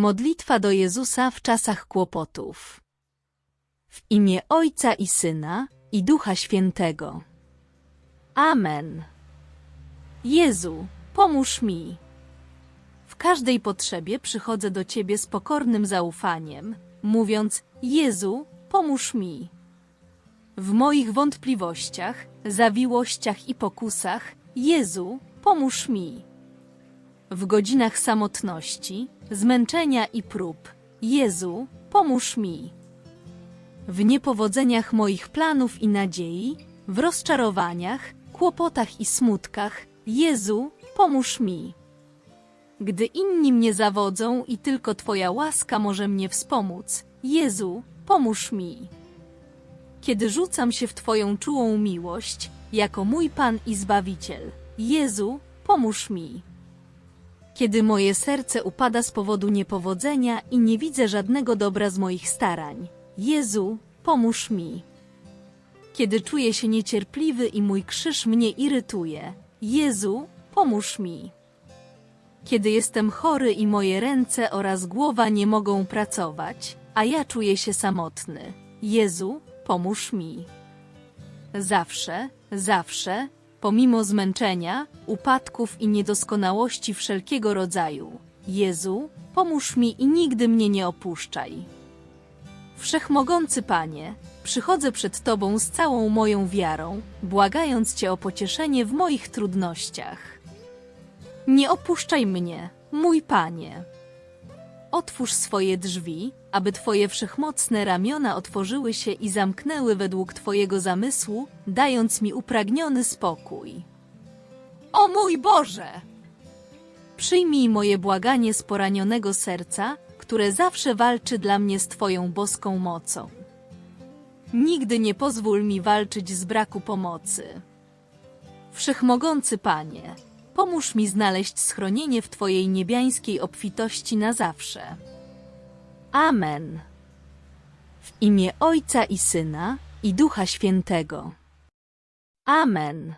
Modlitwa do Jezusa w czasach kłopotów. W imię Ojca i Syna i Ducha Świętego. Amen. Jezu, pomóż mi. W każdej potrzebie przychodzę do Ciebie z pokornym zaufaniem, mówiąc: Jezu, pomóż mi. W moich wątpliwościach, zawiłościach i pokusach, Jezu, pomóż mi. W godzinach samotności, zmęczenia i prób, Jezu, pomóż mi. W niepowodzeniach moich planów i nadziei, w rozczarowaniach, kłopotach i smutkach, Jezu, pomóż mi. Gdy inni mnie zawodzą i tylko Twoja łaska może mnie wspomóc, Jezu, pomóż mi. Kiedy rzucam się w Twoją czułą miłość, jako mój Pan i Zbawiciel, Jezu, pomóż mi. Kiedy moje serce upada z powodu niepowodzenia i nie widzę żadnego dobra z moich starań, Jezu, pomóż mi. Kiedy czuję się niecierpliwy i mój krzyż mnie irytuje, Jezu, pomóż mi. Kiedy jestem chory i moje ręce oraz głowa nie mogą pracować, a ja czuję się samotny, Jezu, pomóż mi. Zawsze, zawsze, pomimo zmęczenia, upadków i niedoskonałości wszelkiego rodzaju, Jezu, pomóż mi i nigdy mnie nie opuszczaj. Wszechmogący Panie, przychodzę przed Tobą z całą moją wiarą, błagając Cię o pocieszenie w moich trudnościach. Nie opuszczaj mnie, mój Panie. Otwórz swoje drzwi, aby Twoje wszechmocne ramiona otworzyły się i zamknęły według Twojego zamysłu, dając mi upragniony spokój. O mój Boże! Przyjmij moje błaganie z poranionego serca, które zawsze walczy dla mnie z Twoją boską mocą. Nigdy nie pozwól mi walczyć z braku pomocy. Wszechmogący Panie, pomóż mi znaleźć schronienie w Twojej niebiańskiej obfitości na zawsze. Amen. W imię Ojca i Syna i Ducha Świętego. Amen.